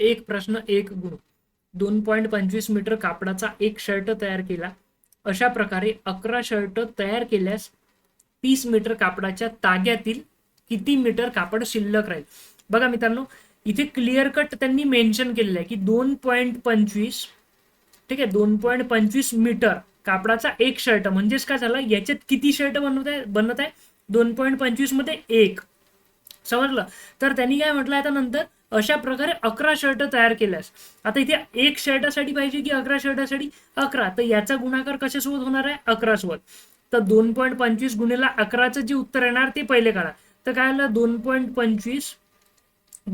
एक प्रश्न एक गुण दोन पॉईंट पंचवीस मीटर कापडाचा एक शर्ट तयार केला. अशा प्रकारे अकरा शर्ट तयार केल्यास तीस मीटर कापडाच्या ताग्यातील किती मीटर कापड शिल्लक राहील? बघा मित्रांनो इथे क्लिअर कट त्यांनी मेन्शन केलेलं आहे की दोन पॉईंट पंचवीस ठीक आहे दोन पॉईंट पंचवीस मीटर कापडाचा एक शर्ट म्हणजेच काय झालं? याच्यात किती शर्ट बनवत आहे? बनत आहे? दोन पॉईंट पंचवीसमध्ये एक. समजलं? तर त्यांनी काय म्हटलं आता नंतर? अशा प्रकारे अकरा शर्ट तयार केल्यास. आता इथे एक शर्टासाठी पाहिजे की अकरा शर्टासाठी? अकरा. तर याचा गुणाकार कशासोबत होणार आहे? अकरा सोबत. तर दोन पॉईंट पंचवीस गुणेला अकराचं जे उत्तर येणार ते पहिले काढा. तर काय आलं? दोन पॉईंट पंचवीस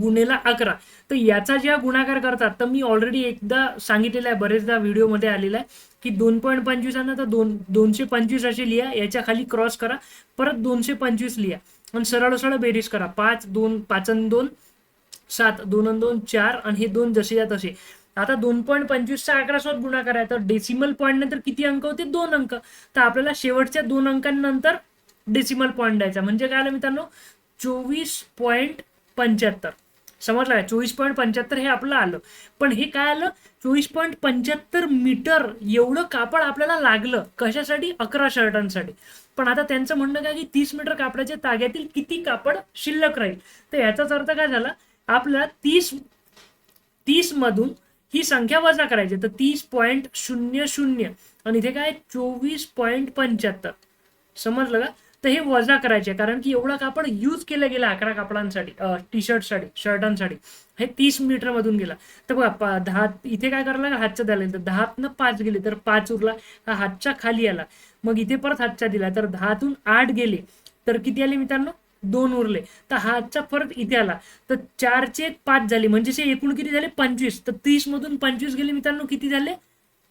गुन्हेला अकरा. तर याचा जेव्हा गुणाकार करतात तर मी ऑलरेडी एकदा सांगितलेलं आहे बरेचदा व्हिडिओमध्ये आलेला आहे की दोन पॉईंट पंचवीस आहे ना तर दोन दोनशे पंचवीस असे लिहा याच्या खाली क्रॉस करा परत दोनशे पंचवीस लिहा. आणि सरळ सरळ बेरीज करा. पाच दोन पाच आणि दोन सात दोन आणि दोन चार आणि हे दोन जसे तसे आता दोन पॉईंट पंचवीसचा अकरा सोबत गुणाकार आहे. तर डेसिमल पॉईंट नंतर किती अंक होते? दोन अंक. तर आपल्याला शेवटच्या दोन अंकांनंतर डेसिमल पॉईंट द्यायचा. म्हणजे काय आलं मित्रांनो? चोवीस पॉईंट पंच्याहत्तर. समजलं काय चोवीस पॉईंट पंच्याहत्तर हे आपलं आलं. पण हे काय आलं? चोवीस पॉईंट पंच्याहत्तर मीटर एवढं कापड आपल्याला लागलं. कशासाठी? अकरा शर्टांसाठी. पण आता त्यांचं म्हणणं काय की तीस मीटर कापडाच्या ताग्यातील किती कापड शिल्लक राहील? तर याचाच अर्थ काय झाला? आपल्याला तीस तीस मधून ही संख्या वजा करायची तर तीस पॉईंट शून्य शून्य. आणि इथे काय चोवीस पॉईंट पंच्याहत्तर. समजलं का? तर हे वजा करायचे कारण की एवढा कापड यूज केलं गेलं अकरा कापडांसाठी टी शर्टसाठी शर्टांसाठी हे तीस मीटर मधून गेला. तर बघा दहा इथे काय करायला लागलं? हातच्या द्यायला तर दहातनं पाच गेले तर पाच उरला. हा हातच्या खाली आला. मग इथे परत हातच्या दिला. तर दहातून आठ गेले. तर किती आले मित्रांनो? दोन उरले. तर हातचा फरक इथे आला. तर चारचे पाच झाले. म्हणजे असे एकूण किती झाले? पंचवीस. तर तीस मधून पंचवीस गेले मित्रांनो किती झाले?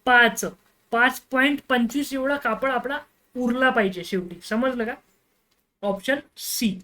पाच. पाच पॉईंट पंचवीस एवढा कापड आपला उरला पाहिजे शेवटी. समजलं का? Option C